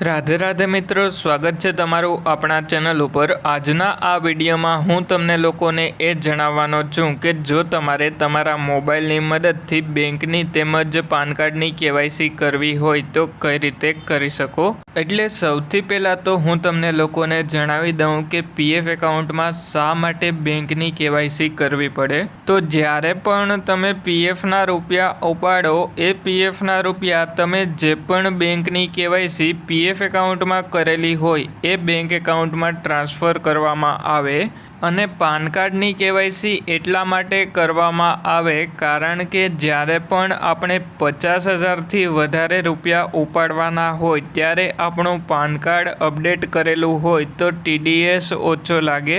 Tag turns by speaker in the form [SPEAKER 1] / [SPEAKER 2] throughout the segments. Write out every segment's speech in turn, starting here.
[SPEAKER 1] રાધે રાધે મિત્રો, સ્વાગત છે તમારું આપણા ચેનલ ઉપર. આજના આ વિડીયોમાં હું તમને લોકોને એ જણાવવાનો છું કે જો તમારે તમારા મોબાઈલની મદદથી બેંકની તેમજ પાન કાર્ડની કેવાયસી કરવી હોય તો કઈ રીતે કરી શકો? એટલે સૌથી પહેલાં તો હું તમને લોકોને જણાવી દઉં કે પીએફ એકાઉન્ટમાં શા માટે બેંકની કેવાયસી કરવી પડે? તો જ્યારે પણ તમે પીએફના રૂપિયા ઉપાડો, એ પીએફના રૂપિયા તમે જે પણ બેંકની કેવાયસી પીએફ એકાઉન્ટમાં કરેલી હોય એ બેંક એકાઉન્ટમાં ટ્રાન્સફર કરવામાં આવે અને પાન કાર્ડની કેવાયસી એટલા માટે કરવામાં આવે કારણ કે જ્યારે પણ આપણે પચાસ હજારથી વધારે રૂપિયા ઉપાડવાના હોય ત્યારે આપણું પાન કાર્ડ અપડેટ કરેલું હોય તો ટીડીએસ ઓછો લાગે.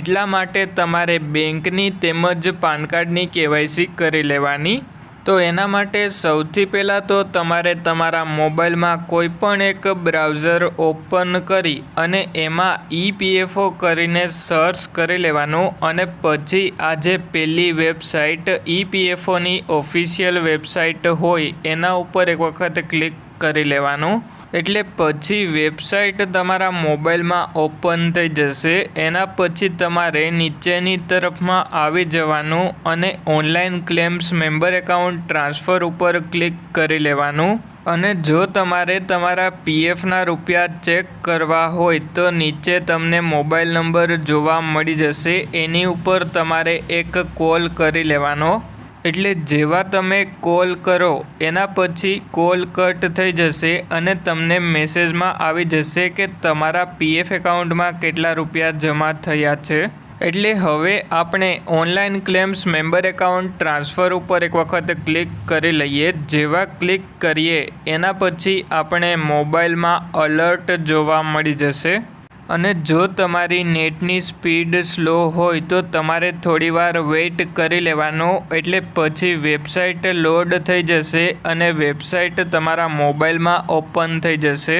[SPEAKER 1] એટલા માટે તમારે બેંકની તેમજ પાન કાર્ડની કેવાયસી કરી લેવાની. તો એના માટે સૌથી પહેલાં તો તમારે તમારા મોબાઈલમાં કોઈ પણ એક બ્રાઉઝર ઓપન કરી અને એમાં ઈપીએફઓ કરીને સર્ચ કરી લેવાનું અને પછી આ જે પહેલી વેબસાઇટ ઈપીએફઓની ઓફિશિયલ વેબસાઇટ હોય એના ઉપર એક વખત ક્લિક કરી લેવાનું. એટલે પછી વેબસાઇટ તમારા મોબાઈલમાં ઓપન થઈ જશે, એના પછી તમારે નીચેની તરફમાં આવી જવાનું અને online claims member account transfer ઉપર ક્લિક કરી લેવાનું. અને જો તમારે તમારા પીએફના રૂપિયા ચેક કરવા હોય તો નીચે તમને મોબાઈલ નંબર જોવા મળી જશે, એની ઉપર તમારે એક કોલ કરી લેવાનો. એટલે જેવા તમે કોલ કરો, એના પછી કોલ કટ થઈ જશે અને તમને મેસેજમાં આવી જશે કે તમારા પીએફ એકાઉન્ટમાં કેટલા રૂપિયા જમા થયા છે. એટલે હવે આપણે online claims member account transfer ઉપર એક વખત ક્લિક કરી લઈએ. જેવા ક્લિક કરીએ, એના પછી આપણે મોબાઈલમાં અલર્ટ જોવા મળી જશે. અને જો તમારી નેટની સ્પીડ સ્લો હોય તો તમારે થોડીવાર વેઇટ કરી લેવાનો એટલે પછી વેબસાઇટ લોડ થઈ જશે અને વેબસાઇટ તમારા મોબાઈલમાં ઓપન થઈ જશે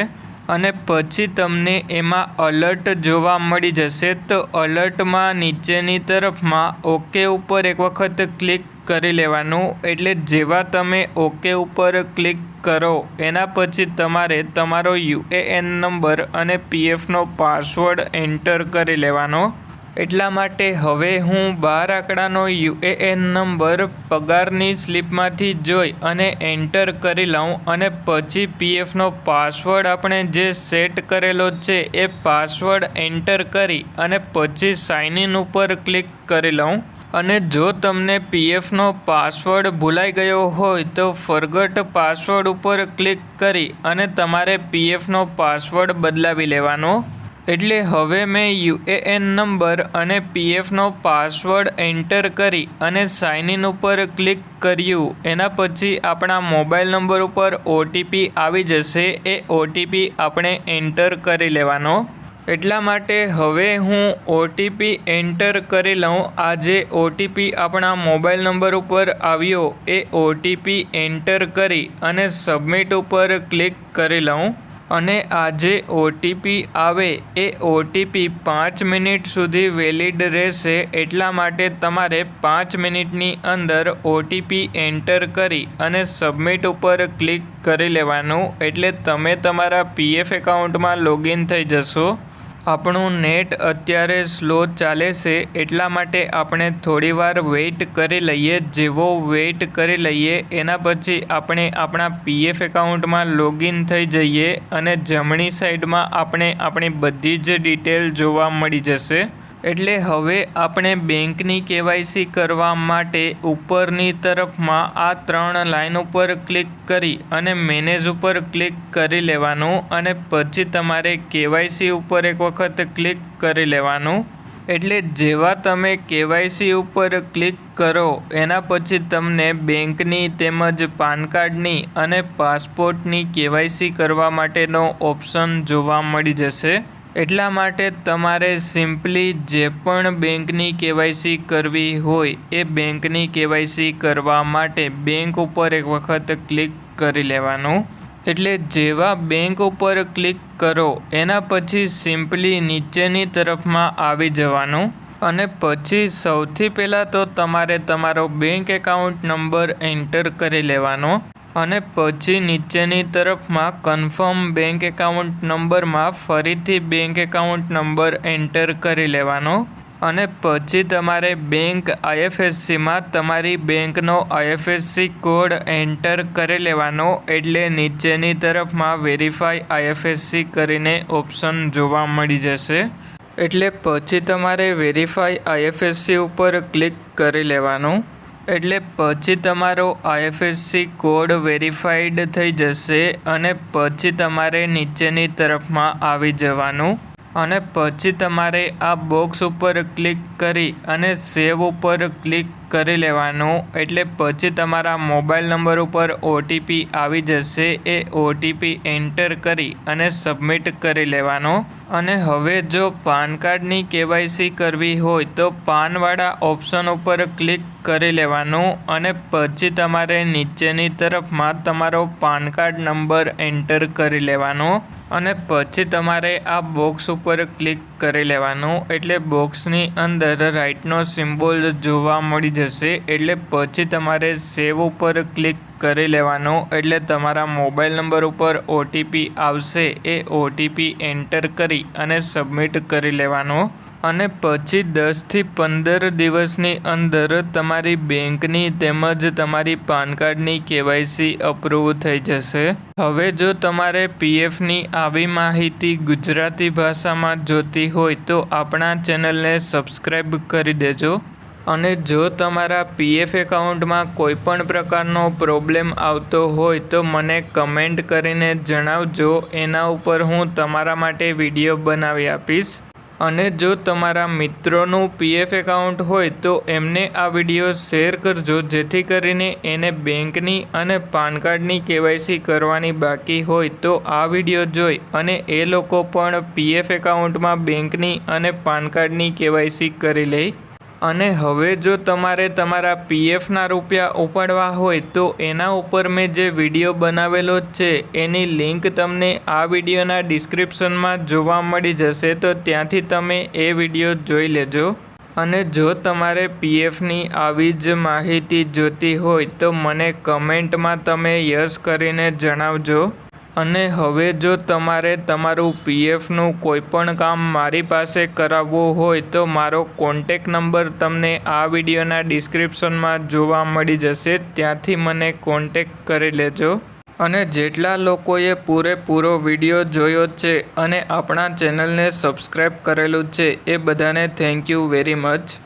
[SPEAKER 1] અને પછી તમને એમાં અલર્ટ જોવા મળી જશે તો અલર્ટમાં નીચેની તરફમાં ઓકે ઉપર એક વખત ક્લિક કરી લેવાનું. એટલે જેવા તમે ઓકે ઉપર ક્લિક કરો, એના પછી તમારે તમારો યુએએન નંબર અને પીએફનો પાસવર્ડ એન્ટર કરી લેવાનો. એટલા માટે હવે હું બાર આંકડાનો યુએએન નંબર પગારની સ્લીપમાંથી જોઈ અને એન્ટર કરી લઉં અને પછી પીએફનો પાસવર્ડ આપણે જે સેટ કરેલો છે એ પાસવર્ડ એન્ટર કરી અને પછી સાઇન ઇન ઉપર ક્લિક કરી લઉં. અને જો તમને પીએફનો પાસવર્ડ ભૂલાઈ ગયો હોય તો ફરગટ પાસવર્ડ ઉપર ક્લિક કરી અને તમારે પીએફનો પાસવર્ડ બદલાવી લેવાનો. એટલે હવે મેં યુએએન નંબર અને પીએફનો પાસવર્ડ એન્ટર કરી અને સાઇન ઇન ઉપર ક્લિક કર્યું. એના પછી આપણા મોબાઈલ નંબર ઉપર ઓટીપી આવી જશે. એ ઓટીપી આપણે એન્ટર કરી લેવાનો. એટલા માટે હવે હું ઓટીપી એન્ટર કરી લઉં. આ જે ઓટીપી આપણા મોબાઈલ નંબર ઉપર આવ્યો. એ ઓટીપી એન્ટર કરી અને સબમિટ ઉપર ક્લિક કરી લઉં. અને આ જે ઓટીપી આવે. એ ઓટીપી પાંચ મિનિટ સુધી વેલિડ રહેશે. એટલા માટે તમારે પાંચ મિનિટની અંદર ઓટીપી એન્ટર કરી અને સબમિટ ઉપર ક્લિક કરી લેવાનું. એટલે તમે તમારા પીએફ એકાઉન્ટમાં લોગિન થઈ જશો. આપણું નેટ અત્યારે સ્લો ચાલે છે, એટલા માટે આપણે થોડીવાર વેઇટ કરી લઈએ, જેવો વેઇટ કરી લઈએ, એના પછી આપણે આપણા પીએફ એકાઉન્ટમાં લોગિન થઈ જઈએ અને જમણી સાઈડમાં આપણે આપણી બધી જ ડિટેલ જોવા મળી જશે. એટલે હવે આપણે બેંકની કેવાયસી કરવા માટે ઉપરની તરફમાં આ ત્રણ લાઈન ઉપર ક્લિક કરી અને મેનેજ ઉપર ક્લિક કરી લેવાનું અને પછી તમારે કેવાયસી ઉપર એક વખત ક્લિક કરી લેવાનું. એટલે જેવા તમે કેવાયસી ઉપર ક્લિક કરો, એના પછી તમને બેંકની તેમજ પાન કાર્ડની અને પાસપોર્ટની કેવાયસી કરવા માટેનો ઓપ્શન જોવા મળી જશે. એટલા માટે તમારે સિમ્પલી જે પણ બેંકની કેવાયસી કરવી હોય એ બેંકની કેવાયસી કરવા માટે બેંક ઉપર એક વખત ક્લિક કરી લેવાનું. એટલે જેવા બેંક ઉપર ક્લિક કરો, એના પછી સિમ્પલી નીચેની તરફમાં આવી જવાનું. અને પછી સૌથી પહેલાં તો તમારે તમારો બેંક એકાઉન્ટ નંબર એન્ટર કરી લેવાનો. અને પછી નીચેની તરફમાં કન્ફર્મ બેંક એકાઉન્ટ નંબરમાં ફરીથી બેંક એકાઉન્ટ નંબર એન્ટર કરી લેવાનો અને પછી તમારે બેંક આઈએફએસસીમાં તમારી બેંકનો આઈએફએસસી કોડ એન્ટર કરી લેવાનો એટલે નીચેની તરફમાં વેરીફાઈ આઈએફએસસી કરીને ઓપ્શન જોવા મળી જશે. એટલે પછી તમારે વેરીફાઈ આઈએફએસસી ઉપર ક્લિક કરી લેવાનું. એટલે પછી તમારો આઈએફએસસી કોડ વેરીફાઈડ થઈ જશે અને પછી તમારે નીચેની તરફમાં આવી જવાનું અને પછી તમારે આ બોક્સ ઉપર ક્લિક કરી અને સેવ ઉપર ક્લિક કરી લેવાનું. એટલે પછી તમારા મોબાઈલ નંબર ઉપર ઓટીપી આવી જશે. એ ઓટીપી એન્ટર કરી અને સબમિટ કરી લેવાનો. અને હવે જો પાન કાર્ડની કેવાયસી કરવી હોય તો પાનવાળા ઓપ્શન ઉપર ક્લિક કરી લેવાનું. અને પછી તમારે નીચેની તરફમાં તમારો પાન કાર્ડ નંબર એન્ટર કરી લેવાનો. અને પછી તમારે આ બોક્સ ઉપર ક્લિક કરી લેવાનું. એટલે બોક્સની અંદર રાઇટનો સિમ્બોલ જોવા મળી જશે એટલે પછી તમારે સેવ ઉપર ક્લિક કરી લેવાનું. એટલે તમારા મોબાઈલ નંબર ઉપર ઓટીપી આવશે. એ ઓટીપી એન્ટર કરી અને સબમિટ કરી લેવાનો. અને પછી દસથી પંદર દિવસની અંદર તમારી બેંકની તેમજ તમારી પાન કાર્ડની કેવાયસી અપ્રૂવ થઈ જશે. હવે જો તમારે પીએફની આવી માહિતી ગુજરાતી ભાષામાં જોતી હોય તો આપણા ચેનલને સબસ્ક્રાઈબ કરી દેજો. અને જો તમારા પીએફ એકાઉન્ટમાં કોઈ પણ પ્રકારનો પ્રોબ્લેમ આવતો હોય તો મને કમેન્ટ કરીને જણાવજો. એના ઉપર હું તમારા માટે વીડિયો બનાવી આપીશ. અને જો તમારા મિત્રોનું પીએફ એકાઉન્ટ હોય તો એમને આ વીડિયો શેર કરજો, જેથી કરીને એને બેંકની અને પાન કાર્ડની કેવાયસી કરવાની બાકી હોય તો આ વીડિયો જોઈ અને એ લોકો પણ પીએફ એકાઉન્ટમાં બેંકની અને પાન કાર્ડની કેવાયસી કરી લે. અને હવે જો તમારે તમારા પીએફના રૂપિયા ઉપાડવા હોય તો એના ઉપર મેં જે વીડિયો બનાવેલો છે, એની લિંક તમને આ વિડીયોના ડિસ્ક્રિપ્શનમાં જોવા મળી જશે, તો ત્યાંથી તમે એ વીડિયો જોઈ લેજો. અને જો તમારે પીએફની આવી જ માહિતી જોતી હોય, તો મને કમેન્ટમાં તમે યસ કરીને જણાવજો. અને હવે જો તમારે તમારું પીએફનું કોઈપણ કામ મારી પાસે કરાવવું હોય તો મારો કોન્ટેક નંબર તમને આ વિડીયોના ડિસ્ક્રિપ્શનમાં જોવા મળી જશે. ત્યાંથી મને કોન્ટેક કરી લેજો. અને જેટલા લોકોએ પૂરેપૂરો વીડિયો જોયો છે અને આપણા ચેનલને સબસ્ક્રાઈબ કરેલું છે એ બધાને થેન્ક યુ વેરી મચ.